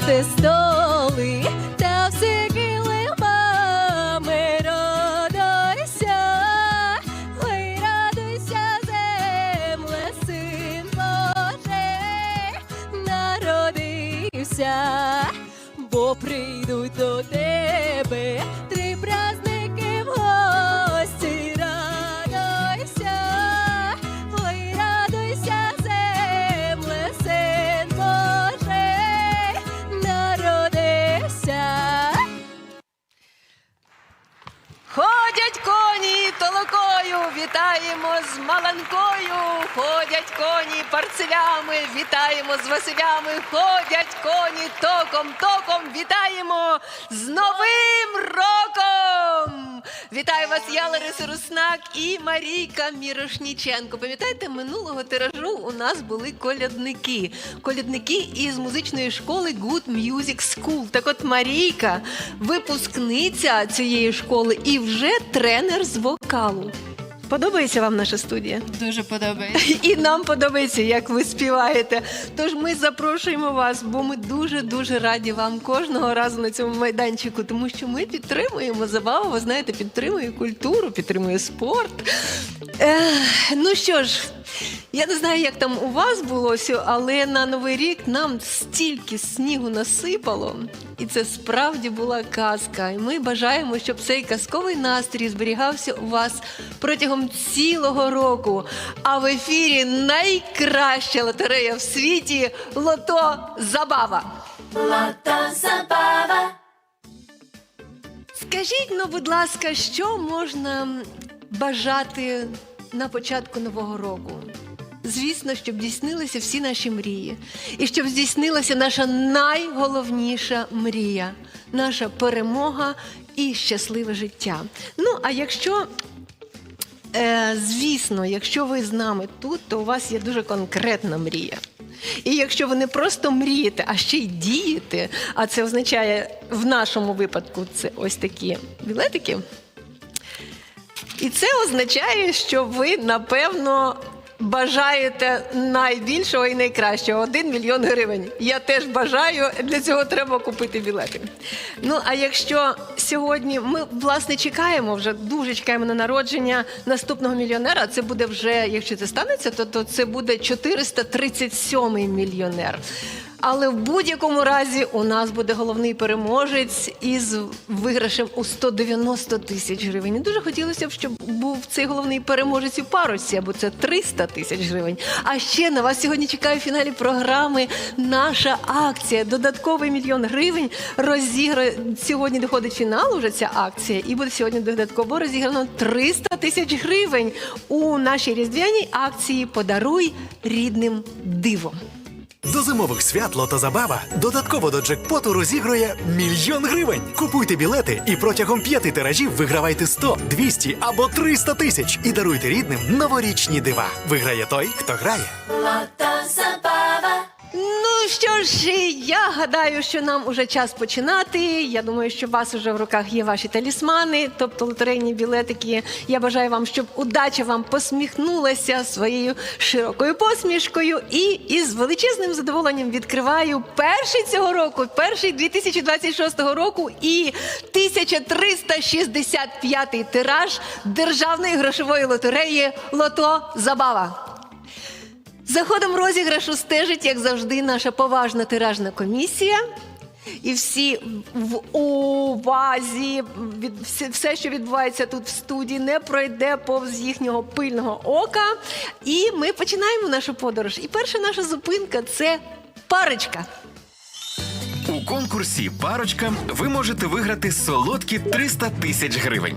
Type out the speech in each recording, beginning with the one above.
вкрийте столи Ходять коні толокою, вітаємо з Маланкою. Ходять коні парцелями, вітаємо з Василями. Ходять коні током, током, вітаємо з Новим роком! Вітаю вас, я Лариса Руснак і Марійка Мірошніченко. Пам'ятаєте, минулого тиражу у нас були колядники. Колядники із музичної школи Good Music School. Так от Марійка, випускниця цієї школи і вже тренер з вокалу. Подобається вам наша студія? Дуже подобається. І нам подобається, як ви співаєте. Тож ми запрошуємо вас, бо ми дуже дуже раді вам кожного разу на цьому майданчику, тому що ми підтримуємо забаву. Ви знаєте, підтримує культуру, підтримує спорт. Ех, ну що ж. Я не знаю, як там у вас було, але на новий рік нам стільки снігу насипало, і це справді була казка. І ми бажаємо, щоб цей казковий настрій зберігався у вас протягом цілого року. А в ефірі найкраща лотерея в світі Лото Забава. Скажіть, ну, будь ласка, що можна бажати на початку нового року? Звісно, щоб здійснилися всі наші мрії, і щоб здійснилася наша найголовніша мрія, наша перемога і щасливе життя. Ну, а якщо Е, звісно, якщо ви з нами тут, то у вас є дуже конкретна мрія. І якщо ви не просто мрієте, а ще й дієте, а це означає в нашому випадку це ось такі білетики. І це означає, що ви напевно бажаєте найбільшого і найкращого 1 мільйон гривень. Я теж бажаю, для цього треба купити білети. Ну а якщо сьогодні ми власне чекаємо, вже дуже чекаємо на народження наступного мільйонера, це буде вже, якщо це станеться, то, то це буде 437 мільйонер. Але в будь-якому разі у нас буде головний переможець із виграшем у 190 тисяч гривень. Дуже хотілося б, щоб був цей головний переможець у парусі, або це 300 тисяч гривень. А ще на вас сьогодні чекає в фіналі програми наша акція. Додатковий мільйон гривень розіграє. Сьогодні доходить фінал уже ця акція, і буде сьогодні додатково розіграно 300 тисяч гривень у нашій різдвяній акції Подаруй рідним дивом. До зимових свят Лото Забава додатково до джекпоту розігрує мільйон гривень. Купуйте білети і протягом п'яти тиражів вигравайте 100, 200 або 300 тисяч і даруйте рідним новорічні дива. Виграє той, хто грає. Ну що ж, я гадаю, що нам уже час починати. Я думаю, що у вас уже в руках є ваші талісмани, тобто лотерейні білетики. Я бажаю вам, щоб удача вам посміхнулася своєю широкою посмішкою. І із величезним задоволенням відкриваю перший цього року, перший 2026 року і 1365 тираж державної грошової лотереї Лото Забава. За ходом розіграшу стежить, як завжди, наша поважна тиражна комісія. І всі в увазі від все, що відбувається тут в студії, не пройде повз їхнього пильного ока. І ми починаємо нашу подорож. І перша наша зупинка це парочка. У конкурсі Парочка ви можете виграти солодкі 300 тисяч гривень.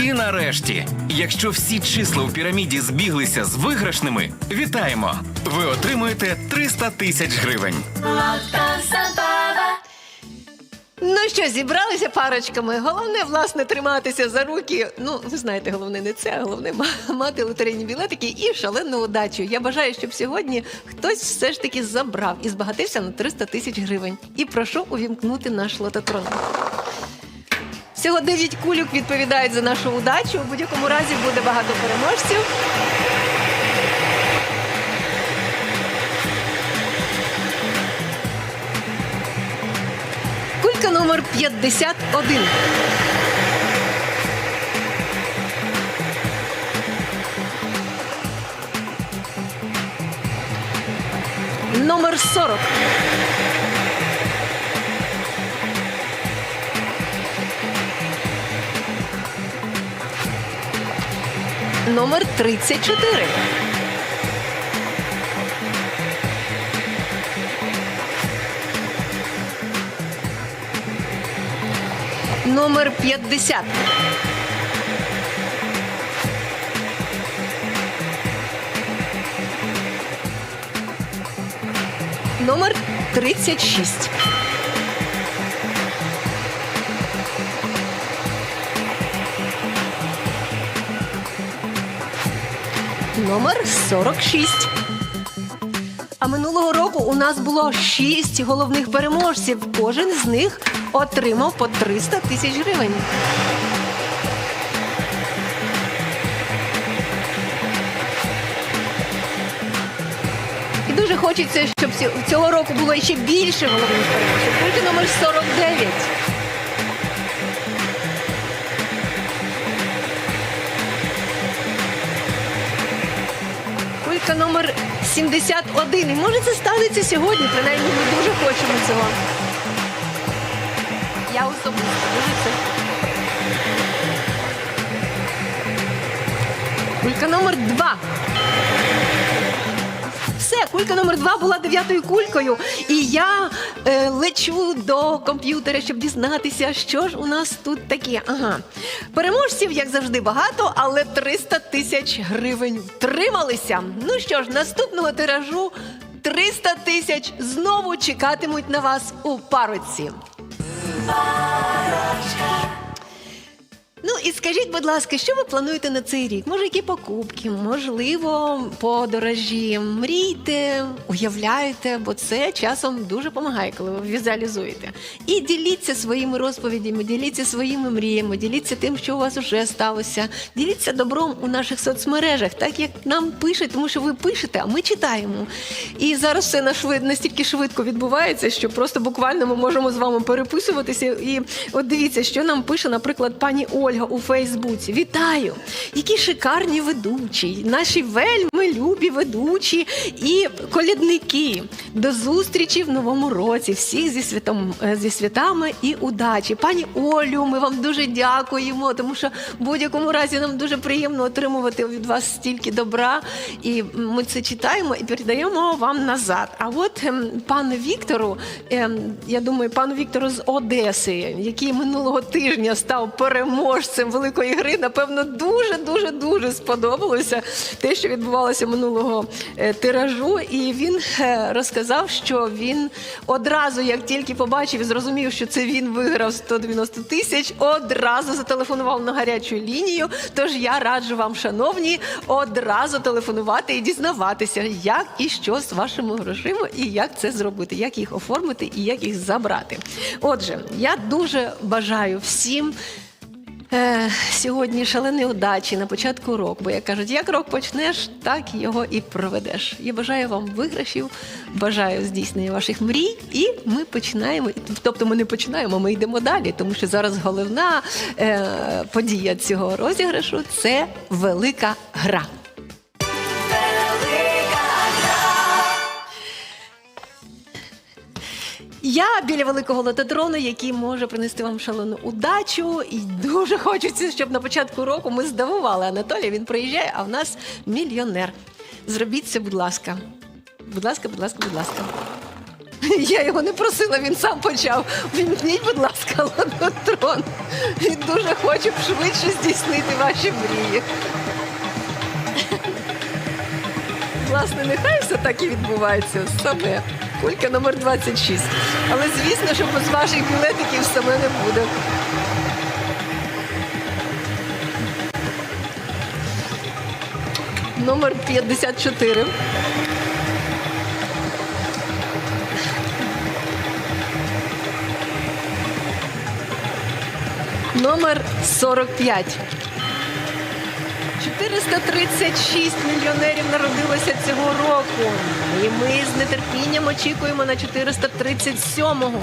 І нарешті, якщо всі числа у піраміді збіглися з виграшними, вітаємо! Ви отримуєте 300 тисяч гривень. Ну що, зібралися парочками. Головне, власне, триматися за руки. Ну, ви знаєте, головне не це, а головне ма- мати лотерейні білетики і шалену удачу. Я бажаю, щоб сьогодні хтось все ж таки забрав і збагатився на 300 тисяч гривень. І прошу увімкнути наш лототрон. Всього 9 кульок відповідають за нашу удачу. У будь-якому разі буде багато переможців. Кулька номер 51. Номер 40. Номер 34. Номер 50. Номер 36. Номер 46. А минулого року у нас було шість головних переможців. Кожен з них отримав по 300 тисяч гривень. І дуже хочеться, щоб цього року було ще більше головних переможців. Кулька номер 49. 71. І може це станеться сьогодні, принаймні ми дуже хочемо цього. Я особисто дуже це. Кулька номер 2. Кулька номер 2 була дев'ятою кулькою. І я е, лечу до комп'ютера, щоб дізнатися, що ж у нас тут таке. Ага. Переможців, як завжди, багато, але 300 тисяч гривень втрималися. Ну що ж, наступного тиражу 300 тисяч знову чекатимуть на вас у пароці. Ну і скажіть, будь ласка, що ви плануєте на цей рік? Може, які покупки, можливо, подорожі. Мрійте, уявляйте, бо це часом дуже допомагає, коли ви візуалізуєте. І діліться своїми розповідями, діліться своїми мріями, діліться тим, що у вас вже сталося. Діліться добром у наших соцмережах, так як нам пишуть, тому що ви пишете, а ми читаємо. І зараз все настільки швидко відбувається, що просто буквально ми можемо з вами переписуватися. І от дивіться, що нам пише, наприклад, пані Ольга у Фейсбуці. Вітаю! Які шикарні ведучі, наші вельми любі ведучі і колядники. До зустрічі в новому році. Всіх зі святом е, зі святами і удачі. Пані Олю, ми вам дуже дякуємо, тому що в будь-якому разі нам дуже приємно отримувати від вас стільки добра. І ми це читаємо і передаємо вам назад. А от ем, пану Віктору, ем, я думаю, пану Віктору з Одеси, який минулого тижня став переможцем великої гри, напевно, дуже дуже дуже сподобалося те, що відбувалося минулого е, тиражу. І він е, розказав, що він одразу, як тільки побачив і зрозумів, що це він виграв 190 тисяч, одразу зателефонував на гарячу лінію. Тож я раджу вам, шановні, одразу телефонувати і дізнаватися, як і що з вашими грошима, і як це зробити, як їх оформити і як їх забрати. Отже, я дуже бажаю всім. Е, сьогодні шалені удачі на початку року, бо як кажуть, як рок почнеш, так його і проведеш. Я бажаю вам виграшів, бажаю здійснення ваших мрій, і ми починаємо. Тобто ми не починаємо, ми йдемо далі, тому що зараз головна е, подія цього розіграшу це велика гра. Я біля великого лототрону, який може принести вам шалену удачу. І дуже хочеться, щоб на початку року ми здивували Анатолія. Він приїжджає, а в нас мільйонер. Зробіть це, будь ласка. Будь ласка, будь ласка, будь ласка. Я його не просила, він сам почав. Вімкніть, будь ласка, лототрон. Він дуже хоче швидше здійснити ваші мрії. Власне, нехай все так і відбувається саме. Кулька номер 26. Але звісно, що без ваших білетиків саме не буде. Номер 54. Номер 45. 436 мільйонерів народилося цього року. І ми з нетерпінням очікуємо на 437-го.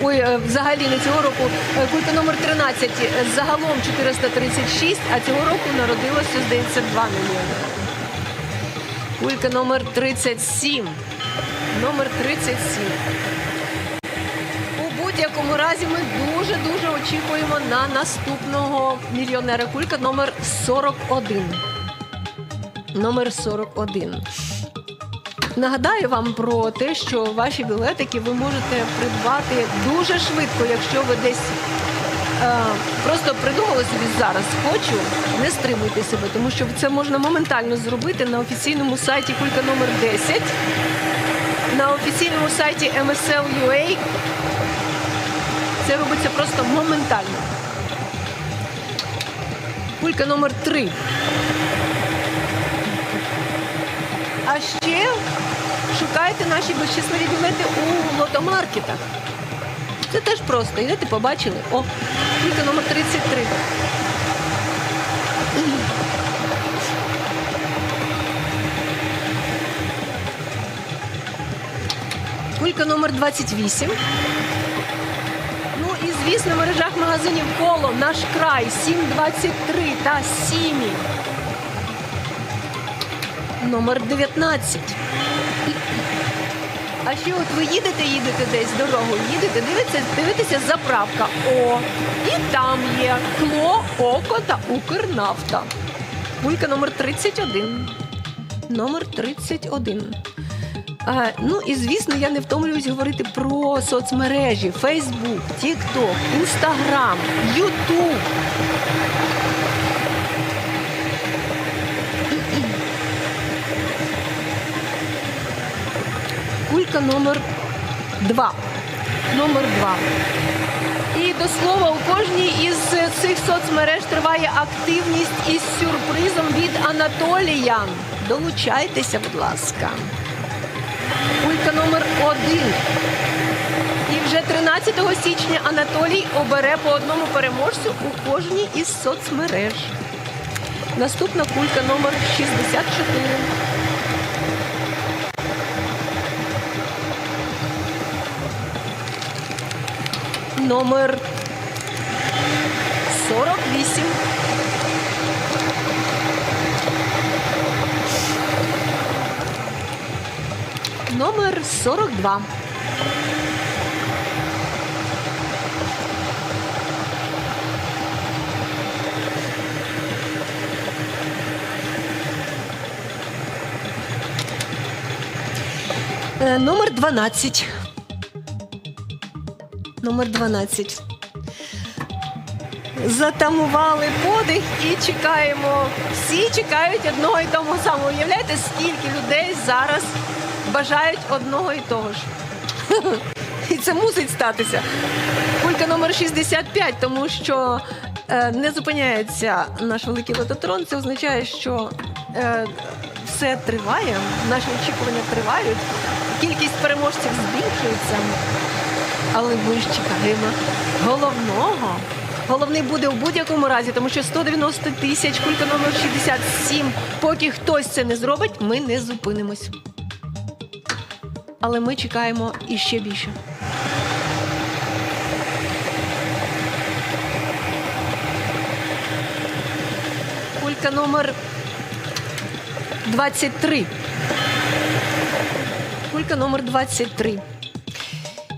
Ой, е, взагалі не цього року. е, Кулька номер 13. е, Загалом 436, а цього року народилося, здається, 2 мільйони. Кулька номер 37. Номер 37. Будь-якому разі ми дуже-дуже очікуємо на наступного мільйонера. Кулька номер 41. Номер 41. Нагадаю вам про те, що ваші білетики ви можете придбати дуже швидко, якщо ви десь е, просто придумали собі зараз хочу, не стримуйте себе, тому що це можна моментально зробити на офіційному сайті Кулька номер 10, на офіційному сайті MSL.ua це робиться просто моментально. Кулька номер 3. А ще шукайте наші безчисленні білети у лотомаркетах. Це теж просто. Йдете, побачили. О, кулька номер 33. Кулька номер 28. Звісно, в мережах магазинів коло наш край 723 та Сімі. Номер 19. А ще от ви їдете, їдете десь дорогою, їдете, дивитеся, дивитеся заправка. О, і там є Кло, Око та Укрнафта. Кулька номер 31. Номер 31. А, ну і звісно, я не втомлююсь говорити про соцмережі: Facebook, TikTok, Instagram, YouTube. Кулька номер 2. Номер 2. І до слова, у кожній із цих соцмереж триває активність із сюрпризом від Анатолія. Долучайтеся, будь ласка. Кулька номер один. І вже 13 січня Анатолій обере по одному переможцю у кожній із соцмереж. Наступна кулька номер 64. Номер 48. Номер 42. Е, Номер 12. Номер 12. Затамували подих і чекаємо. Всі чекають одного і того самого. Уявляєте, скільки людей зараз бажають одного і того ж. І це мусить статися. Кулька номер 65, тому що е, не зупиняється наш великий лототрон. Це означає, що е, все триває, наші очікування тривають, кількість переможців збільшується. Але ми ж чекаємо головного. Головний буде в будь-якому разі, тому що 190 тисяч, кулька номер 67. Поки хтось це не зробить, ми не зупинимось. Але ми чекаємо іще більше. Кулька номер 23. Кулька номер 23.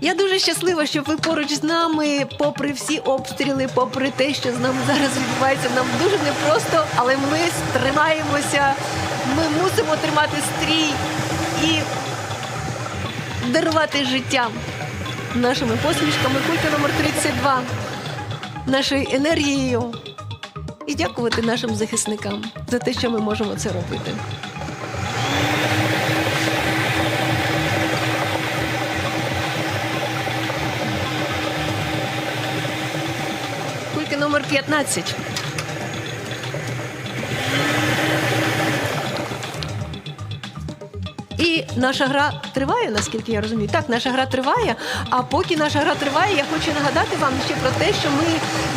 Я дуже щаслива, що ви поруч з нами, попри всі обстріли, попри те, що з нами зараз відбувається, нам дуже непросто, але ми стримаємося. Ми мусимо тримати стрій і дарувати життя нашими посмішками. Кулька номер 32 нашою енергією і дякувати нашим захисникам за те, що ми можемо це робити. Кулька номер 15. Наша гра триває, наскільки я розумію. Так, наша гра триває. А поки наша гра триває, я хочу нагадати вам ще про те, що ми,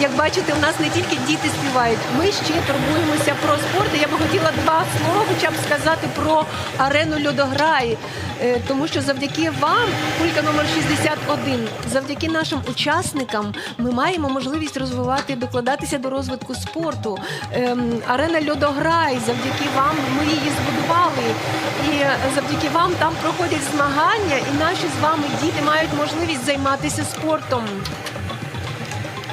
як бачите, у нас не тільки діти співають, ми ще турбуємося про спорт. Я би хотіла два слова, хоча б сказати про арену льодограї. Е, Тому що завдяки вам, кулька номер 61, завдяки нашим учасникам, ми маємо можливість розвивати, докладатися до розвитку спорту. Ем, Арена льодограй, завдяки вам ми її збудували. І завдяки вам там проходять змагання, і наші з вами діти мають можливість займатися спортом.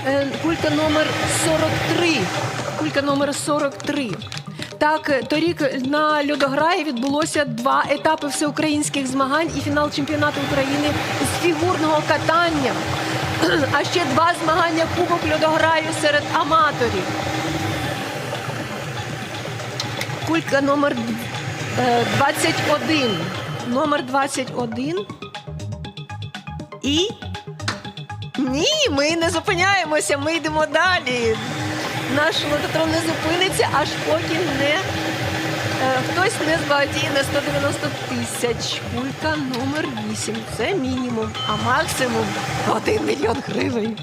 Е, Кулька номер 43. Кулька номер 43. Так, е, торік на льодограї відбулося два етапи всеукраїнських змагань і фінал чемпіонату України з фігурного катання. А ще два змагання Кубок льодограю серед аматорів. Кулька номер 21. Номер 21. І ні, ми не зупиняємося, ми йдемо далі. Наш лототрон не зупиниться, аж поки не е, хтось не збагатіє на 190 тисяч. Кулька номер 8. Це мінімум, а максимум 1 мільйон гривень.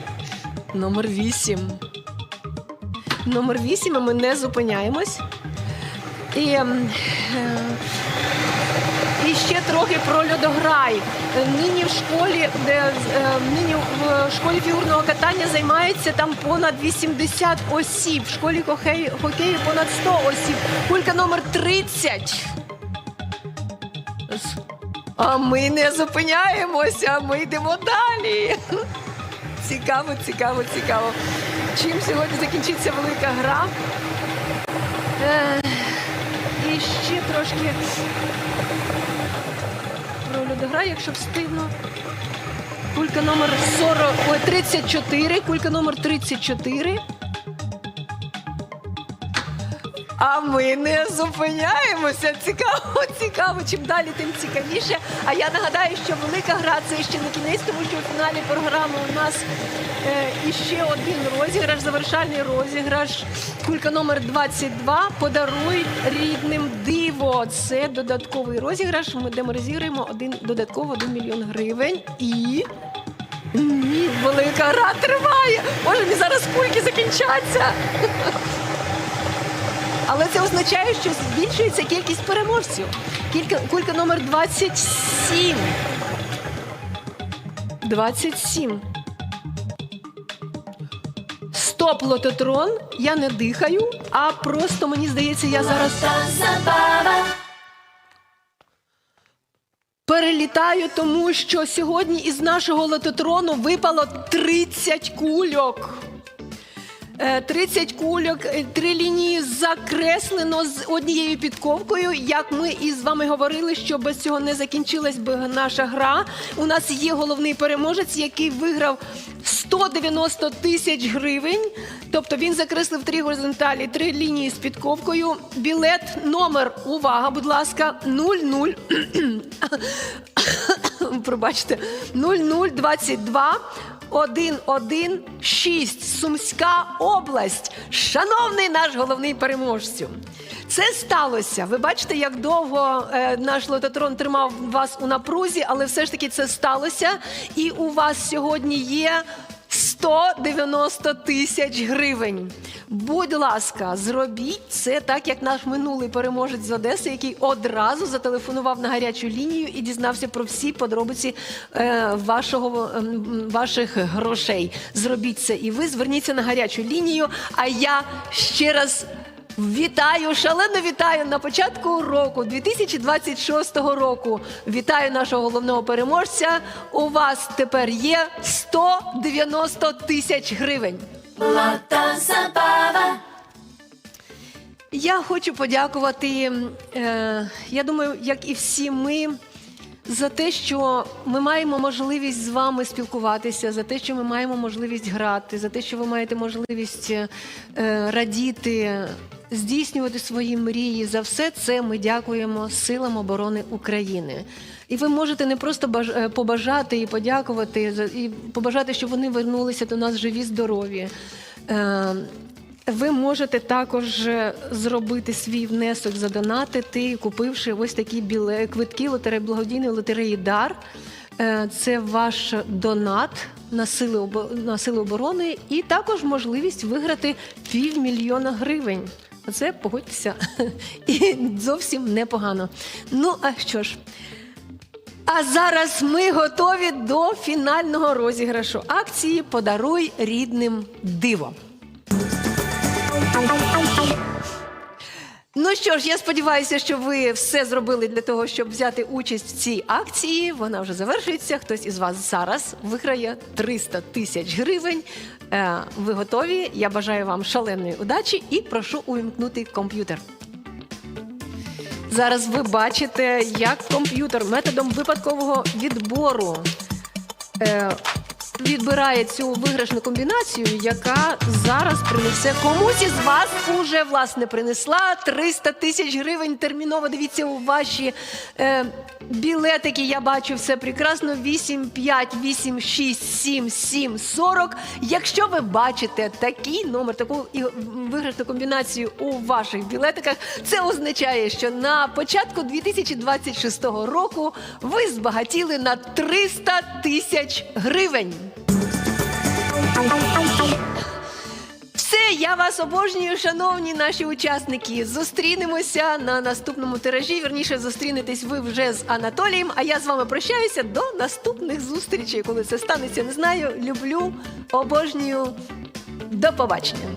Номер 8. Номер 8, а ми не зупиняємось. І, ем, е, і ще трохи про льодограй. Е, Нині в школі, де е, нині в школі фігурного катання займається там понад 80 осіб. В школі хокею, понад 100 осіб. Кулька номер 30. А ми не зупиняємося, ми йдемо далі. Цікаво, цікаво, цікаво. Чим сьогодні закінчиться велика гра? І ще трошки про дограю, якщо встигну. Кулька номер 40, ой, 34, кулька номер 34. А ми не зупиняємося. Цікаво, цікаво. Чим далі, тим цікавіше. А я нагадаю, що велика гра це ще не кінець, тому що у фіналі програми у нас е, іще один розіграш, завершальний розіграш. Кулька номер 22. Подаруй рідним диво. Це додатковий розіграш, ми- де ми розіграємо один додатково 1 мільйон гривень. І ні, велика гра триває. Боже, мені зараз кульки закінчаться. Але це означає, що збільшується кількість переможців. Кілька, кулька номер 27. 27. Стоп, лототрон. Я не дихаю, а просто мені здається, я зараз перелітаю, тому що сьогодні із нашого лототрону випало 30 кульок. Е, 30 кульок, е, три лінії закреслено з однією підковкою. Як ми із вами говорили, що без цього не закінчилась би наша гра. У нас є головний переможець, який виграв 190 тисяч гривень. Тобто він закреслив три горизонталі, три лінії з підковкою. Білет номер, увага, будь ласка, 00. Пробачте, 0022 116 Сумська область. Шановний наш головний переможцю. Це сталося. Ви бачите, як довго е, наш лототрон тримав вас у напрузі, але все ж таки це сталося. І у вас сьогодні є 190 тисяч гривень. Будь ласка, зробіть це так, як наш минулий переможець з Одеси, який одразу зателефонував на гарячу лінію і дізнався про всі подробиці е, вашого, е, ваших грошей. Зробіть це і ви зверніться на гарячу лінію. А я ще раз. Вітаю, шалено вітаю на початку року 2026 року. Вітаю нашого головного переможця. У вас тепер є 190 тисяч гривень. Я хочу подякувати. Е, я думаю, як і всі ми, за те, що ми маємо можливість з вами спілкуватися, за те, що ми маємо можливість грати, за те, що ви маєте можливість е, радіти, здійснювати свої мрії. За все це ми дякуємо силам оборони України. І ви можете не просто е, побажати і подякувати і побажати, щоб вони вернулися до нас живі, здорові. Е, ви можете також е, зробити свій внесок, задонатити, купивши ось такі біле квитки лотереї благодійної лотереї Дар. Це ваш донат на сили на сили оборони, і також можливість виграти півмільйона гривень. Оце погодьтеся, і зовсім непогано. Ну а що ж? А зараз ми готові до фінального розіграшу акції Подаруй рідним диво. Ну що ж, я сподіваюся, що ви все зробили для того, щоб взяти участь в цій акції. Вона вже завершується. Хтось із вас зараз виграє 300 тисяч гривень. Е, Ви готові? Я бажаю вам шаленої удачі і прошу увімкнути комп'ютер. Зараз ви бачите, як комп'ютер методом випадкового відбору е, відбирає цю виграшну комбінацію, яка зараз принесе комусь із вас уже власне принесла 300 тисяч гривень. Терміново дивіться у ваші е, білетики. Я бачу все прекрасно. 8, 5, 8, 6, 7, 7, 40. Якщо ви бачите такий номер, таку і виграшну комбінацію у ваших білетиках, це означає, що на початку 2026 року ви збагатіли на 300 тисяч гривень. Все, я вас обожнюю, шановні наші учасники. Зустрінемося на наступному тиражі. Вірніше, зустрінетесь ви вже з Анатолієм. А я з вами прощаюся до наступних зустрічей. Коли це станеться, не знаю. Люблю, обожнюю. До побачення.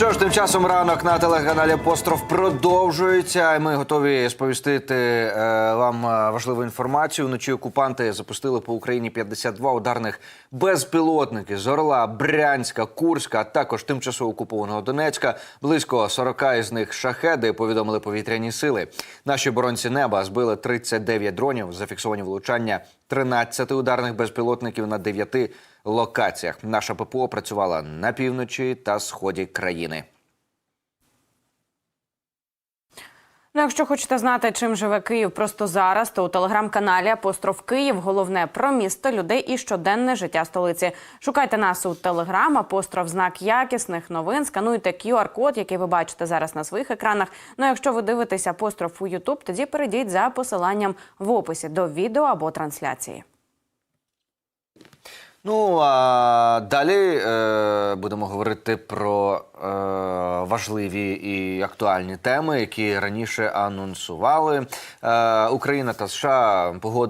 Що ж, тим часом ранок на телеканалі Постров продовжується. Ми готові сповістити е, вам е, важливу інформацію. Вночі окупанти запустили по Україні 52 ударних безпілотники з Орла, Брянська, Курська, а також тимчасово окупованого Донецька. Близько 40 із них шахеди. Повідомили повітряні сили. Наші оборонці неба збили 39 дронів. Зафіксовані влучання 13 ударних безпілотників на 9 локаціях. Наша ППО працювала на півночі та сході країни. Ну, якщо хочете знати, чим живе Київ просто зараз, то у телеграм-каналі Апостроф Київ головне про місто, людей і щоденне життя столиці. Шукайте нас у телеграм, апостроф знак якісних новин. Скануйте QR-код, який ви бачите зараз на своїх екранах. Ну, а якщо ви дивитесь апостроф у Ютуб, тоді перейдіть за посиланням в описі до відео або трансляції. Ну а далі е, будемо говорити про е, важливі і актуальні теми, які раніше анонсували. Е, Україна та США погодили